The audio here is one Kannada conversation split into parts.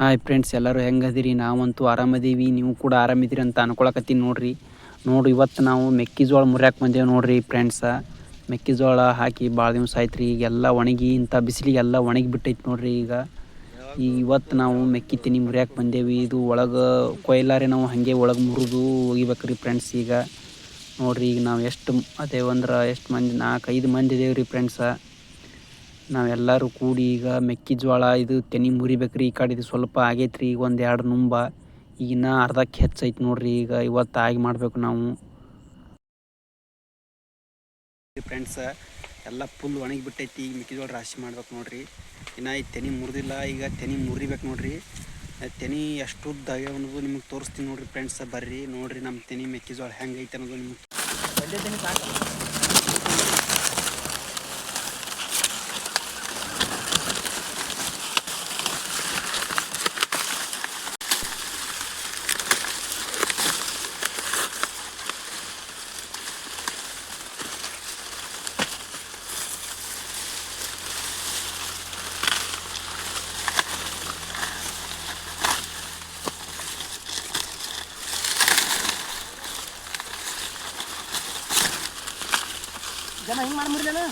ಹಾಯ್ ಫ್ರೆಂಡ್ಸ್ ಎಲ್ಲರೂ ಹೆಂಗದಿರಿ? ನಾವಂತೂ ಆರಾಮದೀವಿ. ನೀವು ಕೂಡ ಆರಾಮಿದ್ದೀರಿ ಅಂತ ಅನ್ಕೊಳಕತ್ತೀನಿ ನೋಡ್ರಿ. ನೋಡಿ, ಇವತ್ತು ನಾವು ಮೆಕ್ಕೆಜೋಳ ಮುರ್ಯಾಕೆ ಬಂದೇವೆ ನೋಡ್ರಿ ಫ್ರೆಂಡ್ಸ ಮೆಕ್ಕೆಜೋಳ ಹಾಕಿ ಭಾಳ ದಿವಸ ಆಯ್ತು ರೀ ಈಗೆಲ್ಲ ಒಣಗಿ, ಇಂಥ ಬಿಸಿಲಿಗೆಲ್ಲ ಒಣಗಿ ಬಿಟ್ಟೈತೆ ನೋಡ್ರಿ ಈಗ. ಈಗ ಇವತ್ತು ನಾವು ಮೆಕ್ಕಿ ತಿನಿ ಮುರ್ಯಾಕೆ ಬಂದೇವಿ. ಇದು ಒಳಗೆ ಕೊಯ್ಲಾರೆ ನಾವು ಹಾಗೆ ಒಳಗೆ ಮುರಿದು ಒಗಿಬೇಕ್ರಿ ಫ್ರೆಂಡ್ಸ್ ಈಗ. ನೋಡ್ರಿ ಈಗ ನಾವು ಎಷ್ಟು ಅದೇವಂದ್ರೆ ಎಷ್ಟು ಮಂದಿ ನಾಲ್ಕೈದು ಮಂದಿ ಇದೇವ್ರಿ ಫ್ರೆಂಡ್ಸ ನಾವೆಲ್ಲರೂ ಕೂಡಿ ಈಗ ಮೆಕ್ಕೆಜೋಳ ಇದು ತೆನಿ ಮುರಿಬೇಕ್ರಿ, ಈ ಕಡೆ ಇದು ಸ್ವಲ್ಪ ಆಗೈತ್ರಿ, ಈಗ ಒಂದು ಎರಡು ನುಂಬ. ಈಗಿನ ಅರ್ಧಕ್ಕೆ ಹೆಚ್ಚೈತೆ ನೋಡ್ರಿ, ಈಗ ಇವತ್ತು ಆಗಿ ಮಾಡಬೇಕು ನಾವು. ಫ್ರೆಂಡ್ಸ ಎಲ್ಲ ಫುಲ್ ಒಣಗಿ ಬಿಟ್ಟೈತಿ, ಈಗ ಮೆಕ್ಕೆಜೋಳ ರಾಶಿ ಮಾಡ್ಬೇಕು ನೋಡ್ರಿ. ಇನ್ನು ಈ ತೆನಿ ಮುರಿದಿಲ್ಲ, ಈಗ ತೆನಿ ಮುರಿಬೇಕು ನೋಡ್ರಿ. ತೆನಿ ಎಷ್ಟು ಉದ್ದ ಅನ್ನೋದು ನಿಮ್ಗೆ ತೋರಿಸ್ತೀನಿ ನೋಡ್ರಿ ಫ್ರೆಂಡ್ಸ್ ಬರ್ರಿ, ನೋಡ್ರಿ ನಮ್ಮ ತೆನಿ ಮೆಕ್ಕೆಜೋಳ ಹೆಂಗೈತೆ ಅನ್ನೋದು ನಿಮ್ಗೆ. ಜನ ಹಿಂಗೆ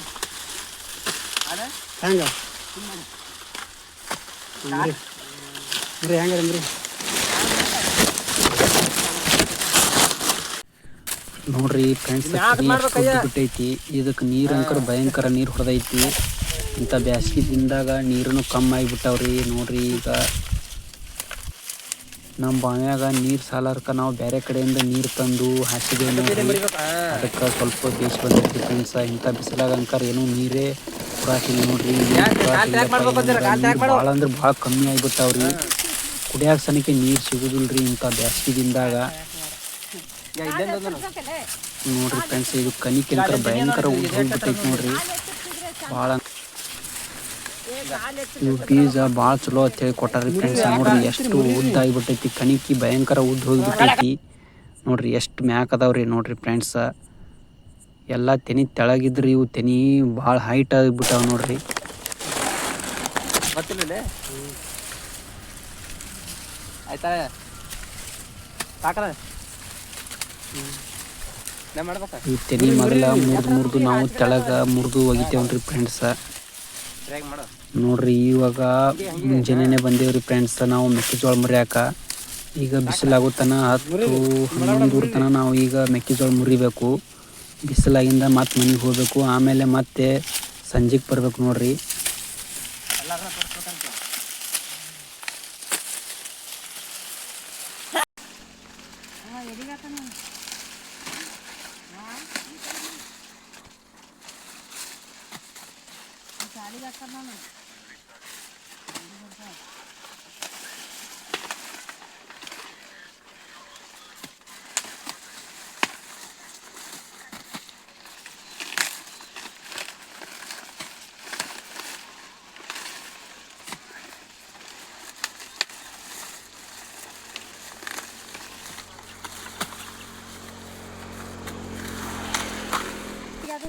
ಅದ ಹೆಂಗ ನೋಡ್ರಿ ಫ್ರೆಂಡ್ಸ್. ಬಿಟ್ಟೈತಿ. ಇದಕ್ಕೆ ನೀರು ಅಂಕರ್ ಭಯಂಕರ ನೀರು ಹೊಡೆದೈತಿ. ಇಂಥ ಬ್ಯಾಸ್ಗಿ ದಿನದಾಗ ನೀರನ್ನು ಕಮ್ಮಿ ಆಗಿಬಿಟ್ಟವ್ರಿ. ನೋಡ್ರಿ ಈಗ ನಮ್ಮ ಬಾವ್ಯಾಗ ನೀರು ಸಾಲಾರ್ಕ ನಾವು ಬೇರೆ ಕಡೆಯಿಂದ ನೀರು ತಂದು ಹಾಸಿಗೆ ಅದಕ್ಕೆ ಸ್ವಲ್ಪ ಬೇಸ್ ಬಂದೈತಿ ಫ್ರೆಂಡ್ಸ್ ಇಂಥ ಬಿಸಿಲಾಗ ಅಂಕರ್ ಏನೂ ನೀರೇ ಪುರಾತಿಲ್ಲ ನೋಡ್ರಿ. ಭಾಳ ಅಂದ್ರೆ ಭಾಳ ಕಮ್ಮಿ ಆಗಿಬಿಟ್ಟಾವ್ರಿ. ಕುಡಿಯಾಕ ಸನಕ್ಕೆ ನೀರು ಸಿಗುದಿಲ್ರಿ ಇಂಥ ಬ್ಯಾಸ್ಗಿ ದಿನದಾಗ. ನೋಡ್ರಿ ಫ್ರೆಂಡ್ಸ್ ಇದು ಕನಿಕಿಂಕರ ಭಯಂಕರ ಉದ್ದ ಹೋಗ್ಬಿಟ್ಟೈತಿ ನೋಡ್ರಿ. ಭಾಳ ಇವು ಬೀಜ ಭಾಳ ಚಲೋ ಅಂತ ಹೇಳಿ ಕೊಟ್ಟಾರಿ ಫ್ರೆಂಡ್ಸ್ ನೋಡ್ರಿ ಎಷ್ಟು ಉದ್ದ ಆಗಿಬಿಟ್ಟೈತಿ. ಕಣಿಕಿ ಭಯಂಕರ ಉದ್ದ ಹೋಗಿಬಿಟ್ಟೈತಿ. ನೋಡ್ರಿ ಎಷ್ಟು ಮ್ಯಾಕ್ ಅದಾವ್ರಿ ನೋಡ್ರಿ ಫ್ರೆಂಡ್ಸ್ ಎಲ್ಲ ತೆನಿ ತೆಳಗಿದ್ರಿ ಇವು ತೆನಿ ಭಾಳ ಹೈಟ್ ಆಗಿಬಿಟ್ಟಾವ ನೋಡ್ರಿ. ಆಯ್ತಾ? ಈ ತೆನಿ ಮೊದಲ ಮುರ್ದು ಮುರಿದು ನಾವು ತೆಳಗ ಮುರಿದು ಒಗಿತೇವನ್ರಿ ಫ್ರೆಂಡ್ಸ್ ನೋಡ್ರಿ ಇವಾಗ ಮುಂಜಾನೆ ಬಂದೇವ್ರಿ ಫ್ರೆಂಡ್ಸ್ ನಾವು ಮೆಕ್ಕೆಜೋಳ ಮುರಿಯಾಕ. ಈಗ ಬಿಸಿಲಾಗುತ್ತನ ಹತ್ತು ಹನ್ನೊಂದು ತನಕ ನಾವು ಈಗ ಮೆಕ್ಕೆಜೋಳ ಮುರಿಬೇಕು. ಬಿಸಿಲಾಗಿಂದ ಮತ್ತೆ ಮನೆಗೆ ಹೋಗ್ಬೇಕು. ಆಮೇಲೆ ಮತ್ತೆ ಸಂಜೆಗೆ ಬರ್ಬೇಕು ನೋಡ್ರಿ. ചളി കത്തമാണ്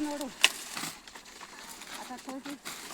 നോടും Gracias.